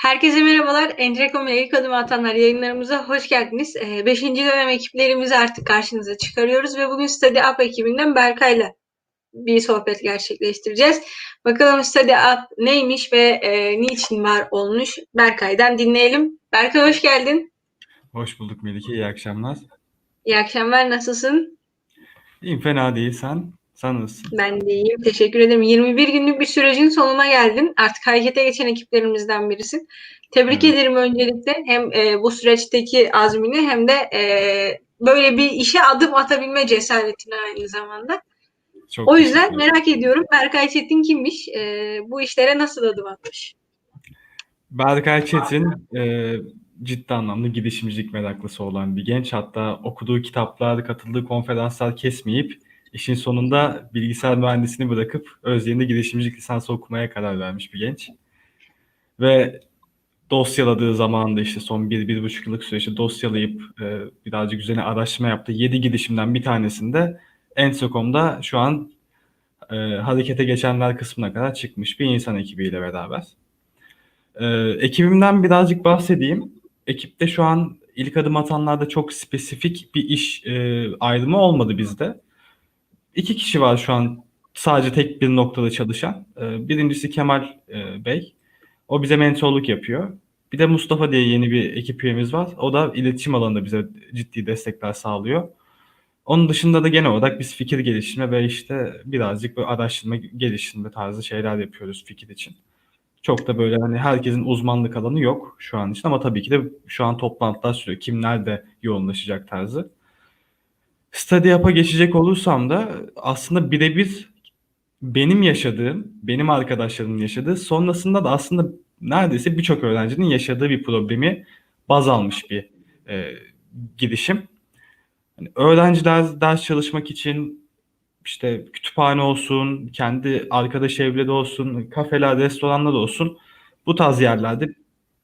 Herkese merhabalar. Entrekom ile ilk adım atanlar yayınlarımıza hoş geldiniz. 5. dönem ekiplerimizi artık karşınıza çıkarıyoruz ve bugün Study Up ekibinden Berkay'la bir sohbet gerçekleştireceğiz. Bakalım Study Up neymiş ve e, niçin var olmuş Berkay'dan dinleyelim. Berkay hoş geldin. Hoş bulduk Melike. İyi akşamlar. İyi akşamlar. Nasılsın? İyiyim fena değil. Sen? Sen nasılsın? Ben de iyiyim. Teşekkür ederim. 21 günlük bir sürecin sonuna geldin. Artık harekete geçen ekiplerimizden birisin. Tebrik Evet. ederim öncelikle. Hem e, bu süreçteki azmini hem de e, böyle bir işe adım atabilme cesaretini aynı zamanda. Çok O yüzden merak ediyorum Berkay Çetin kimmiş? E, bu işlere nasıl adım atmış? Berkay Çetin e, ciddi anlamda girişimcilik meraklısı olan bir genç. Hatta okuduğu kitaplar, katıldığı konferanslar kesmeyip işin sonunda bilgisayar mühendisliğini bırakıp özlerinde girişimcilik lisansı okumaya karar vermiş bir genç. Ve dosyaladığı zamanda işte son bir, bir buçuk yıllık süreçte dosyalayıp e, birazcık üzerine araştırma yaptı. Yedi girişimden bir tanesinde Ensocom'da şu an e, harekete geçenler kısmına kadar çıkmış bir insan ekibiyle beraber. E, ekibimden birazcık bahsedeyim. Ekipte şu an ilk adım atanlarda çok spesifik bir iş e, ayrımı olmadı bizde. İki kişi var şu an sadece tek bir noktada çalışan. E, birincisi Kemal e, Bey. O bize mentorluk yapıyor. Bir de Mustafa diye yeni bir ekip üyemiz var. O da iletişim alanında bize ciddi destekler sağlıyor. Onun dışında da genel olarak biz fikir geliştirme ve işte birazcık böyle araştırma, geliştirme tarzı şeyler yapıyoruz fikir için. Çok da böyle hani herkesin uzmanlık alanı yok şu an için ama tabii ki de şu an toplantılar sürüyor. Kim nerede yoğunlaşacak tarzı. Study Up'a geçecek olursam da aslında birebir benim yaşadığım, benim arkadaşlarımın yaşadığı, sonrasında da aslında neredeyse birçok öğrencinin yaşadığı bir problemi baz almış bir e, girişim. Hani öğrenciler ders çalışmak için işte kütüphane olsun, kendi arkadaş evleri olsun, kafeler, restoranlar olsun bu tarz yerlerde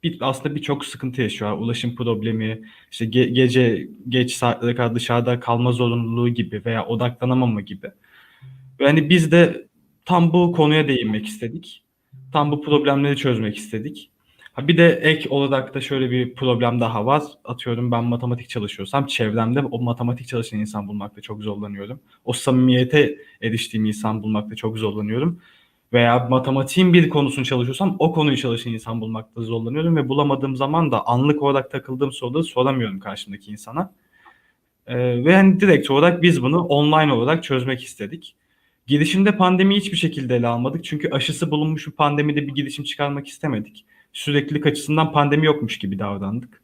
bir, aslında birçok sıkıntı yaşıyor. Ulaşım problemi, işte ge- gece geç saatlere kadar dışarıda kalma zorunluluğu gibi veya odaklanamama gibi. Ve hani biz de tam bu konuya değinmek istedik. Tam bu problemleri çözmek istedik. Ha bir de ek olarak da şöyle bir problem daha var. Atıyorum ben matematik çalışıyorsam çevremde o matematik çalışan insan bulmakta çok zorlanıyorum. O samimiyete eriştiğim insan bulmakta çok zorlanıyorum. Veya matematiğin bir konusunu çalışıyorsam o konuyu çalışan insan bulmakta zorlanıyorum ve bulamadığım zaman da anlık olarak takıldığım soruları soramıyorum karşımdaki insana. Ee, ve hani direkt olarak biz bunu online olarak çözmek istedik. Girişimde pandemiyi hiçbir şekilde ele almadık. Çünkü aşısı bulunmuş bir pandemide bir girişim çıkarmak istemedik. Süreklilik açısından pandemi yokmuş gibi davrandık.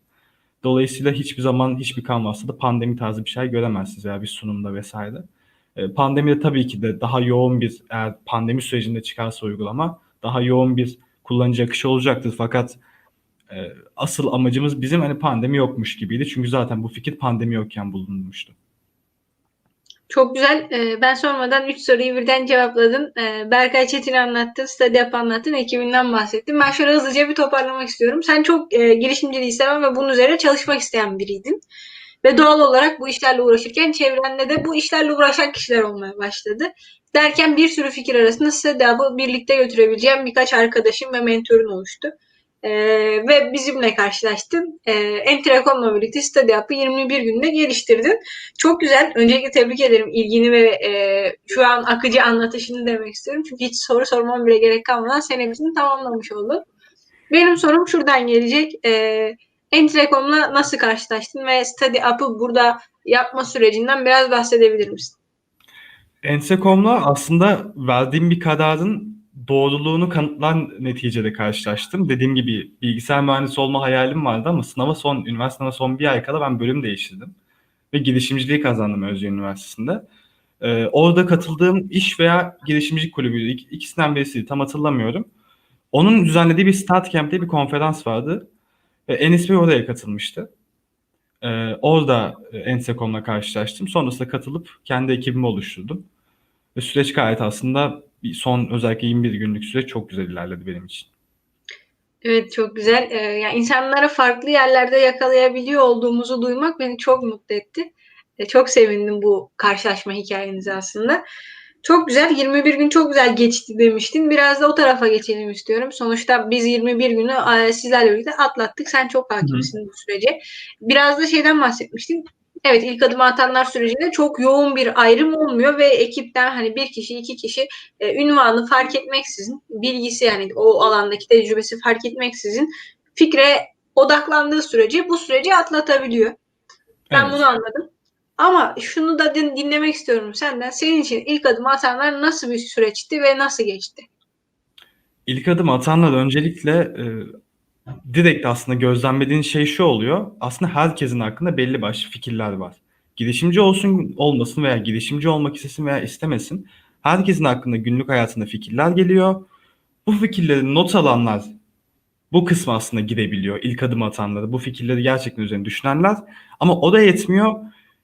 Dolayısıyla hiçbir zaman hiçbir kanvasta da pandemi tarzı bir şey göremezsiniz veya bir sunumda vesaire. E, Pandemide tabii ki de daha yoğun bir eğer pandemi sürecinde çıkarsa uygulama daha yoğun bir kullanıcı akışı olacaktır. Fakat e, asıl amacımız bizim hani pandemi yokmuş gibiydi. Çünkü zaten bu fikir pandemi yokken bulunmuştu. Çok güzel. Ee, Ben sormadan 3 soruyu birden cevapladın. Ee, Berkay Çetin anlattın, Study Up anlattın, ekibinden bahsettin. Ben şöyle hızlıca bir toparlamak istiyorum. Sen çok e, girişimciliği seven ve bunun üzerine çalışmak isteyen biriydin. Ve doğal olarak bu işlerle uğraşırken çevrende de bu işlerle uğraşan kişiler olmaya başladı. Derken bir sürü fikir arasında Study Up'ı birlikte götürebileceğim birkaç arkadaşım ve mentorun oluştu. Ee, ve bizimle karşılaştın. Ee, Entrekom'la birlikte Study Up'ı 21 günde geliştirdin. Çok güzel. Öncelikle tebrik ederim ilgini ve e, şu an akıcı anlatışını demek istiyorum. Çünkü hiç soru sormam bile gerek kalmadan sen hepsini tamamlamış oldun. Benim sorum şuradan gelecek. E, Entrekom'la nasıl karşılaştın ve Study Up'ı burada yapma sürecinden biraz bahsedebilir misin? Ensecom'la aslında verdiğim bir kararın doğruluğunu kanıtlan neticede karşılaştım. Dediğim gibi bilgisayar mühendisi olma hayalim vardı ama sınava son, üniversite sınavına son bir ay kala ben bölüm değiştirdim. Ve girişimciliği kazandım Özyeğin Üniversitesi'nde. Ee, orada katıldığım iş veya girişimcilik kulübüydü. İk- İkisinden birisiydi tam hatırlamıyorum. Onun düzenlediği bir Start Camp diye bir konferans vardı. Ve Enis Bey oraya katılmıştı. Ee, orada e, Ensecom'la karşılaştım. Sonrasında katılıp kendi ekibimi oluşturdum. Ve süreç gayet aslında son özellikle 21 günlük süreç çok güzel ilerledi benim için. Evet çok güzel. Ee, yani insanları farklı yerlerde yakalayabiliyor olduğumuzu duymak beni çok mutlu etti. E, çok sevindim bu karşılaşma hikayenize aslında. Çok güzel. 21 gün çok güzel geçti demiştin. Biraz da o tarafa geçelim istiyorum. Sonuçta biz 21 günü sizlerle birlikte atlattık. Sen çok hakimsin bu sürece. Biraz da şeyden bahsetmiştin. Evet ilk adımı atanlar sürecinde çok yoğun bir ayrım olmuyor ve ekipten hani bir kişi iki kişi e, ünvanı fark etmeksizin bilgisi yani o alandaki tecrübesi fark etmeksizin fikre odaklandığı sürece bu süreci atlatabiliyor. Ben Evet. bunu anladım. Ama şunu da din- dinlemek istiyorum senden. Senin için ilk adım atanlar nasıl bir süreçti ve nasıl geçti? İlk adım atanlar öncelikle e, direkt aslında gözlemlediğin şey şu oluyor. Aslında herkesin hakkında belli başlı fikirler var. Girişimci olsun olmasın veya girişimci olmak istesin veya istemesin. Herkesin hakkında günlük hayatında fikirler geliyor. Bu fikirleri not alanlar bu kısmı aslında girebiliyor. İlk adım atanları, bu fikirleri gerçekten üzerine düşünenler. Ama o da yetmiyor.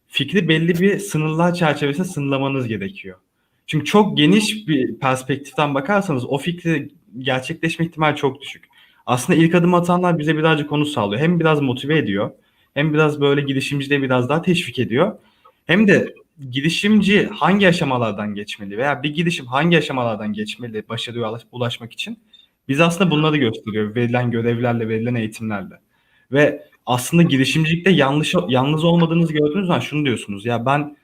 Fikri belli bir sınırlar çerçevesinde sınırlamanız gerekiyor. Çünkü çok geniş bir perspektiften bakarsanız o fikri gerçekleşme ihtimali çok düşük. Aslında ilk adım atanlar bize birazcık onu sağlıyor. Hem biraz motive ediyor, hem biraz böyle girişimciliğe biraz daha teşvik ediyor. Hem de girişimci hangi aşamalardan geçmeli veya bir girişim hangi aşamalardan geçmeli başarıya ulaş- ulaşmak için biz aslında bunları gösteriyor verilen görevlerle, verilen eğitimlerle. Ve aslında girişimcilikte yanlış yalnız olmadığınızı gördüğünüz zaman şunu diyorsunuz. Ya ben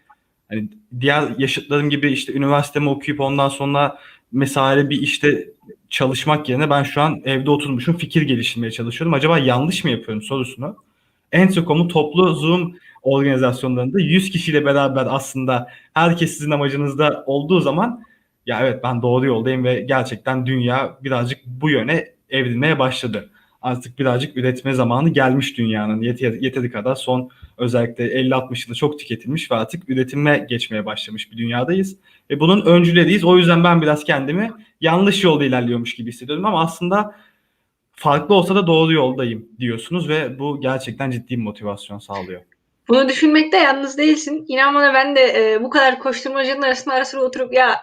hani diğer yaşıtlarım gibi işte üniversitemi okuyup ondan sonra mesaili bir işte çalışmak yerine ben şu an evde oturmuşum fikir geliştirmeye çalışıyorum. Acaba yanlış mı yapıyorum sorusunu. Ensokom'un toplu Zoom organizasyonlarında 100 kişiyle beraber aslında herkes sizin amacınızda olduğu zaman ya evet ben doğru yoldayım ve gerçekten dünya birazcık bu yöne evrilmeye başladı. Artık birazcık üretme zamanı gelmiş dünyanın yeteri, kadar son özellikle 50-60 yılda çok tüketilmiş ve artık üretime geçmeye başlamış bir dünyadayız. Ve bunun öncüleriyiz. O yüzden ben biraz kendimi yanlış yolda ilerliyormuş gibi hissediyorum ama aslında farklı olsa da doğru yoldayım diyorsunuz ve bu gerçekten ciddi bir motivasyon sağlıyor. Bunu düşünmekte yalnız değilsin. İnan bana ben de e, bu kadar koşturmacının arasında ara sıra oturup ya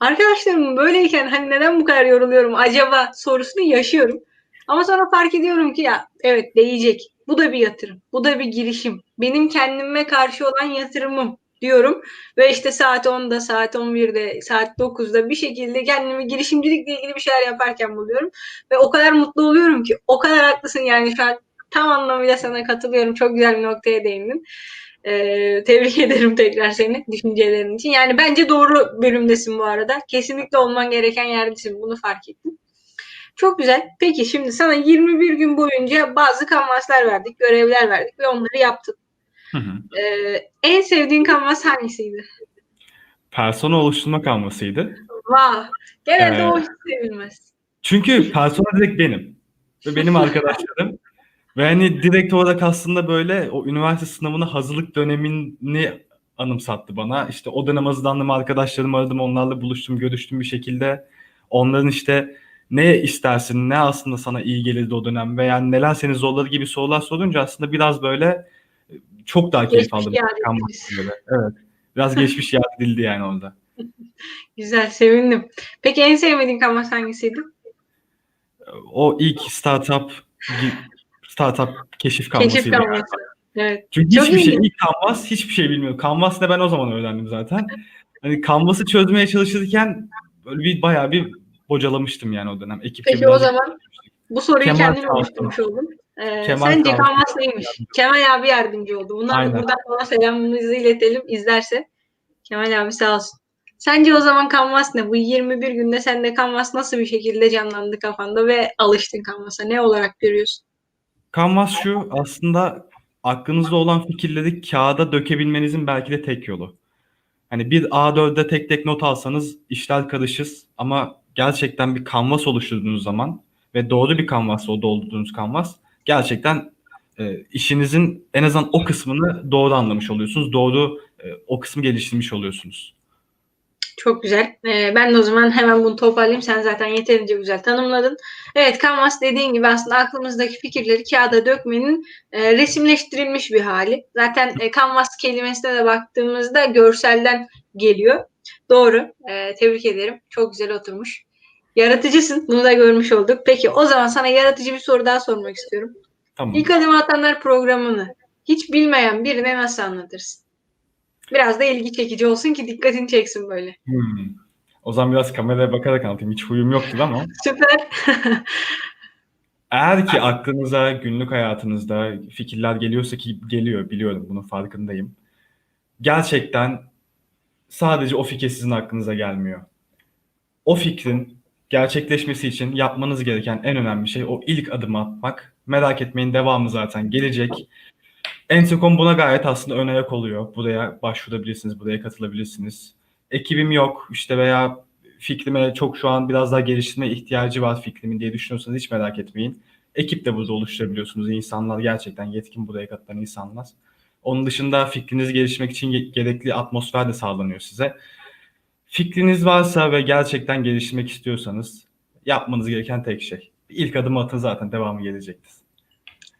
arkadaşlarım böyleyken hani neden bu kadar yoruluyorum acaba sorusunu yaşıyorum. Ama sonra fark ediyorum ki ya evet değecek. Bu da bir yatırım. Bu da bir girişim. Benim kendime karşı olan yatırımım diyorum. Ve işte saat 10'da, saat 11'de, saat 9'da bir şekilde kendimi girişimcilikle ilgili bir şeyler yaparken buluyorum. Ve o kadar mutlu oluyorum ki o kadar haklısın yani şu an tam anlamıyla sana katılıyorum. Çok güzel bir noktaya değindin. Ee, tebrik ederim tekrar seni düşüncelerin için. Yani bence doğru bölümdesin bu arada. Kesinlikle olman gereken yerdesin. Bunu fark ettim. Çok güzel. Peki şimdi sana 21 gün boyunca bazı kanvaslar verdik, görevler verdik ve onları yaptın. Hı hı. Ee, en sevdiğin kanvas hangisiydi? Persona oluşturma kanvasıydı. Vah! Genelde Ee, o hiç sevilmez. Çünkü persona direkt benim. Ve benim arkadaşlarım. Ve hani direkt olarak aslında böyle o üniversite sınavına hazırlık dönemini anımsattı bana. İşte o dönem hazırlandığım arkadaşlarımı aradım, onlarla buluştum, görüştüm bir şekilde. Onların işte ne istersin, ne aslında sana iyi gelirdi o dönem veya neler seni zorladı gibi sorular sorunca aslında biraz böyle çok daha keyif Geçmiş aldım. ettiniz. böyle. Evet. Biraz geçmiş yad edildi yani orada. Güzel, sevindim. Peki en sevmediğin kanvas hangisiydi? O ilk startup startup keşif Keşif kanvasıydı. kanvası. Evet. Çünkü Çok hiçbir şey, ilginç. ilk Canvas hiçbir şey bilmiyorum. Canvas ne ben o zaman öğrendim zaten. Hani Canvas'ı çözmeye çalışırken böyle bir bayağı bir bocalamıştım yani o dönem. Ekipçe Peki o zaman bu soruyu Kemal olsun. oluşturmuş oldun. Ee, Kemal sence kanvas neymiş? Kemal abi yardımcı oldu. Bundan Aynen. buradan ona selamımızı iletelim izlerse. Kemal abi sağ olsun. Sence o zaman kanvas ne? Bu 21 günde sende kanvas nasıl bir şekilde canlandı kafanda ve alıştın kanvasa? Ne olarak görüyorsun? Canvas şu aslında aklınızda olan fikirleri kağıda dökebilmenizin belki de tek yolu. Hani bir A4'de tek tek not alsanız işler karışır ama gerçekten bir kanvas oluşturduğunuz zaman ve doğru bir kanvas o doldurduğunuz kanvas gerçekten e, işinizin en azından o kısmını doğru anlamış oluyorsunuz. Doğru e, o kısmı geliştirmiş oluyorsunuz. Çok güzel. Ee, ben de o zaman hemen bunu toparlayayım. Sen zaten yeterince güzel tanımladın. Evet, Canvas dediğin gibi aslında aklımızdaki fikirleri kağıda dökmenin e, resimleştirilmiş bir hali. Zaten e, Canvas kelimesine de baktığımızda görselden geliyor. Doğru. E, tebrik ederim. Çok güzel oturmuş. Yaratıcısın. Bunu da görmüş olduk. Peki o zaman sana yaratıcı bir soru daha sormak istiyorum. Tamam. İlk adım atanlar programını hiç bilmeyen birine nasıl anlatırsın? Biraz da ilgi çekici olsun ki dikkatini çeksin böyle. Hımm. O zaman biraz kameraya bakarak anlatayım. Hiç huyum yoktur ama Süper. eğer ki aklınıza günlük hayatınızda fikirler geliyorsa ki geliyor, biliyorum, bunun farkındayım. Gerçekten sadece o fikir sizin aklınıza gelmiyor. O fikrin gerçekleşmesi için yapmanız gereken en önemli şey o ilk adımı atmak. Merak etmeyin devamı zaten gelecek. Entercom buna gayet aslında ön ayak oluyor. Buraya başvurabilirsiniz, buraya katılabilirsiniz. Ekibim yok işte veya fikrime çok şu an biraz daha geliştirme ihtiyacı var fikrimin diye düşünüyorsanız hiç merak etmeyin. Ekip de burada oluşturabiliyorsunuz. İnsanlar gerçekten yetkin buraya katılan insanlar. Onun dışında fikrinizi geliştirmek için ge- gerekli atmosfer de sağlanıyor size. Fikriniz varsa ve gerçekten geliştirmek istiyorsanız yapmanız gereken tek şey. İlk adımı atın zaten devamı gelecektir.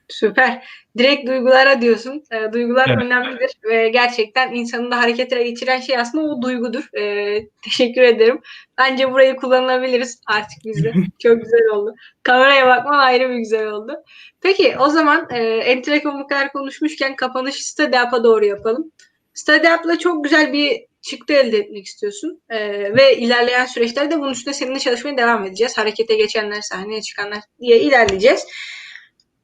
Süper. Direkt duygulara diyorsun. E, duygular Evet. önemlidir ve gerçekten insanı da harekete geçiren şey aslında o duygudur. E, teşekkür ederim. Bence burayı kullanabiliriz artık biz de. Çok güzel oldu. Kameraya bakman ayrı bir güzel oldu. Peki o zaman e, bu kadar konuşmuşken kapanışı StudyUp'a doğru yapalım. StudyUp'la çok güzel bir çıktı elde etmek istiyorsun. E, ve ilerleyen süreçlerde bunun üstüne seninle çalışmaya devam edeceğiz. Harekete geçenler, sahneye çıkanlar diye ilerleyeceğiz.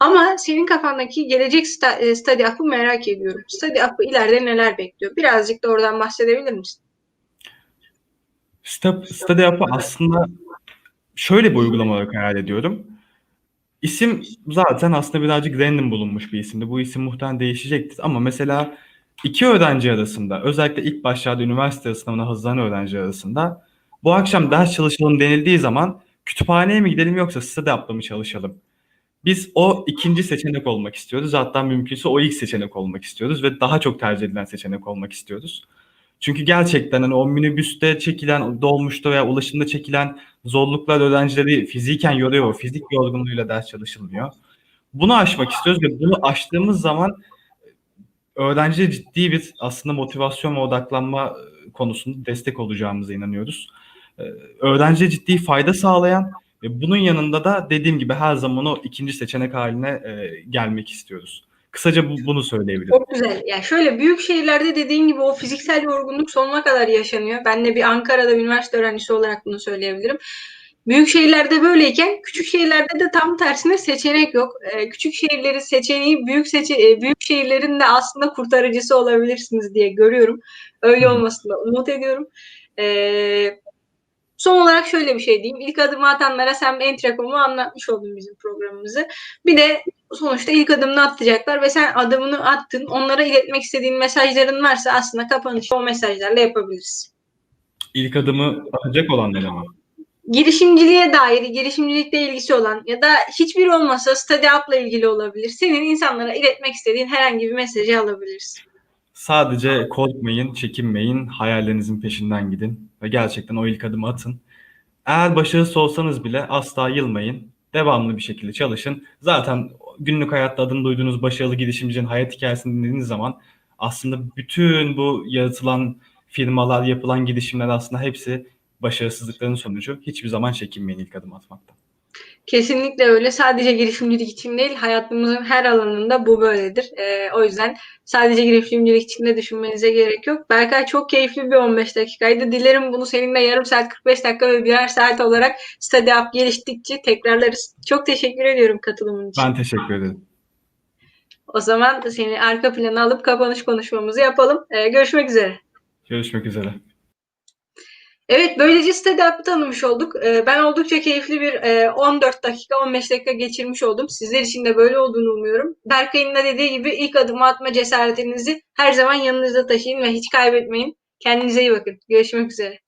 Ama senin kafandaki gelecek e, study up'ı merak ediyorum. Study up'ı ileride neler bekliyor? Birazcık da oradan bahsedebilir misin? Step, Study Up'ı aslında şöyle bir uygulama olarak hayal ediyorum. İsim zaten aslında birazcık random bulunmuş bir isimdi. Bu isim muhtemelen değişecektir. Ama mesela iki öğrenci arasında, özellikle ilk başlarda üniversite sınavına hazırlanan öğrenci arasında bu akşam ders çalışalım denildiği zaman kütüphaneye mi gidelim yoksa Study Up'la mı çalışalım? Biz o ikinci seçenek olmak istiyoruz. Hatta mümkünse o ilk seçenek olmak istiyoruz ve daha çok tercih edilen seçenek olmak istiyoruz. Çünkü gerçekten hani o minibüste çekilen, dolmuşta veya ulaşımda çekilen zorluklar öğrencileri fiziken yoruyor. Fizik yorgunluğuyla ders çalışılmıyor. Bunu aşmak istiyoruz ve bunu aştığımız zaman öğrenciye ciddi bir aslında motivasyon ve odaklanma e, konusunda destek olacağımıza inanıyoruz. Ee, Öğrenciye ciddi fayda sağlayan ve bunun yanında da dediğim gibi her zaman o ikinci seçenek haline e, gelmek istiyoruz. Kısaca bu, bunu söyleyebilirim. Çok güzel. Yani şöyle büyük şehirlerde dediğin gibi o fiziksel yorgunluk sonuna kadar yaşanıyor. Ben de bir Ankara'da üniversite öğrencisi olarak bunu söyleyebilirim. Büyük şehirlerde böyleyken küçük şehirlerde de tam tersine seçenek yok. Ee, küçük şehirleri seçeneği büyük seçe e, büyük şehirlerin de aslında kurtarıcısı olabilirsiniz diye görüyorum. Öyle olmasını da umut ediyorum. Ee, son olarak şöyle bir şey diyeyim. İlk adımı atanlara sen Entrecom'u anlatmış oldun bizim programımızı. Bir de sonuçta ilk adımını atacaklar ve sen adımını attın. Onlara iletmek istediğin mesajların varsa aslında kapanışı o mesajlarla yapabiliriz. İlk adımı atacak olanlar ama. Girişimciliğe dair, girişimcilikle ilgisi olan ya da hiçbir olmasa Study Up'la ilgili olabilir. Senin insanlara iletmek istediğin herhangi bir mesajı alabiliriz. Sadece korkmayın, çekinmeyin, hayallerinizin peşinden gidin ve gerçekten o ilk adımı atın. Eğer başarısız olsanız bile asla yılmayın. Devamlı bir şekilde çalışın. Zaten günlük hayatta adını duyduğunuz başarılı girişimcinin hayat hikayesini dinlediğiniz zaman aslında bütün bu yaratılan firmalar, yapılan girişimler aslında hepsi başarısızlıkların sonucu. Hiçbir zaman çekinmeyin ilk adım atmaktan. Kesinlikle öyle. Sadece girişimcilik için değil, hayatımızın her alanında bu böyledir. Ee, o yüzden sadece girişimcilik için de düşünmenize gerek yok. Berkay çok keyifli bir 15 dakikaydı. Dilerim bunu seninle yarım saat, 45 dakika ve birer saat olarak Study Up geliştikçe tekrarlarız. Çok teşekkür ediyorum katılımın için. Ben teşekkür ederim. O zaman seni arka plana alıp kapanış konuşmamızı yapalım. Ee, görüşmek üzere. Görüşmek üzere. Evet, böylece Study Up'ı tanımış olduk. Ee, ben oldukça keyifli bir e, 14 dakika, 15 dakika geçirmiş oldum. Sizler için de böyle olduğunu umuyorum. Berkay'ın da dediği gibi ilk adımı atma cesaretinizi her zaman yanınızda taşıyın ve hiç kaybetmeyin. Kendinize iyi bakın. Görüşmek üzere.